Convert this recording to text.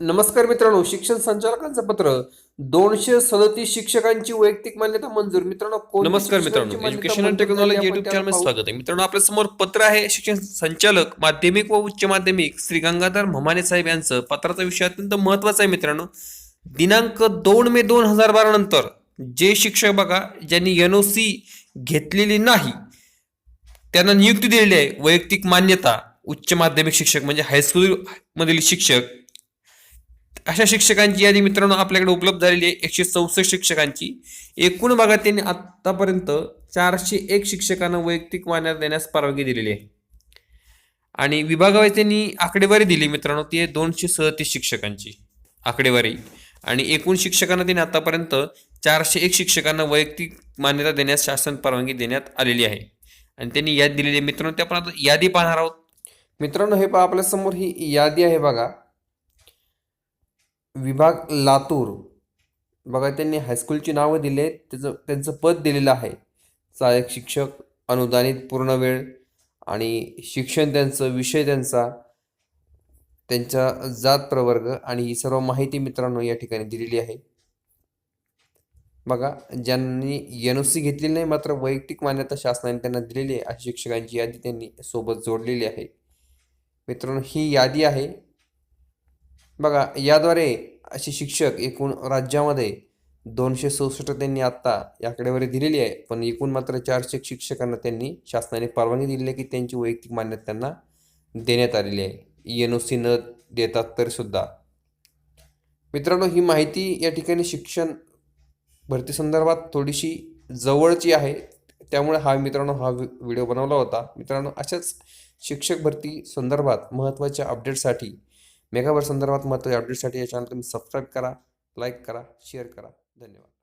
नमस्कार मित्रांनो शिक्षण संचालकांचं पत्र. दोनशे सदतीस शिक्षकांची वैयक्तिक मान्यता मंजूर. मित्रांनो नमस्कार मित्रांनो. Education and technology YouTube channel. स्वागत आहे. मित्रांनो आपल्यासमोर पत्र आहे शिक्षण संचालक माध्यमिक व उच्च माध्यमिक. श्री गंगाधर म्हमाने साहेब यांचं. पत्राचा विषय अत्यंत महत्त्वाचा आहे मित्रांनो. दिनांक दोन मे दोन हजार बारा नंतर जे शिक्षक बघा ज्यांनी एन ओ सी घेतलेली नाही त्यांना नियुक्ती दिलेली आहे. वैयक्तिक मान्यता उच्च माध्यमिक शिक्षक म्हणजे हायस्कूल मधील शिक्षक. अशा शिक्षकांची यादी मित्रांनो आपल्याकडे उपलब्ध झालेली आहे. एकशे चौसष्ट शिक्षकांची. एकूण भागात त्यांनी आतापर्यंत चारशे एक शिक्षकांना वैयक्तिक मान्यता देण्यास परवानगी दिलेली आहे. आणि विभागावर त्यांनी आकडेवारी दिली मित्रांनो ती आहे दोनशे सदतीस शिक्षकांची आकडेवारी. आणि एकूण शिक्षकांना त्यांनी आतापर्यंत चारशे एक शिक्षकांना वैयक्तिक मान्यता देण्यास शासन परवानगी देण्यात आलेली आहे. आणि त्यांनी यादी दिलेली आहे मित्रांनो ते आपण आता यादी पाहणार आहोत. मित्रांनो हे पहा आपल्यासमोर ही यादी आहे बघा. विभाग लातूर. बघा त्यांनी हायस्कूलची नावं दिले. आहेत त्याचं त्यांचं पद दिलेलं आहे. सहाय्यक शिक्षक अनुदानित पूर्ण वेळ आणि शिक्षण त्यांचं विषय त्यांचा त्यांचा जात प्रवर्ग आणि ही सर्व माहिती मित्रांनो या ठिकाणी दिलेली आहे. बघा ज्यांनी एन ओ सी घेतलेली नाही मात्र वैयक्तिक मान्यता शासनाने त्यांना दिलेली आहे. अशा शिक्षकांची यादी त्यांनी सोबत जोडलेली आहे. मित्रांनो ही यादी आहे. बघा याद्वारे असे शिक्षक एकूण राज्यामध्ये दोनशे चौसष्ट त्यांनी आत्ता याकडेवारी दिलेली आहे. पण एकूण मात्र चारशे शिक्षकांना त्यांनी शासनाने परवानगी दिलेली आहे की त्यांची वैयक्तिक मान्यता त्यांना देण्यात आलेली आहे. एन ओ सी न देतात तरीसुद्धा मित्रांनो ही माहिती या ठिकाणी शिक्षण भरती संदर्भात थोडीशी जवळची आहे. त्यामुळे हा मित्रांनो हा व्हिडिओ बनवला होता. मित्रांनो अशाच शिक्षक भरती संदर्भात महत्त्वाच्या अपडेटसाठी मेगावर संदर्भात महत्त्वाच्या अपडेटसाठी या चॅनल तुम्ही सबस्क्राईब करा लाईक करा शेअर करा. धन्यवाद.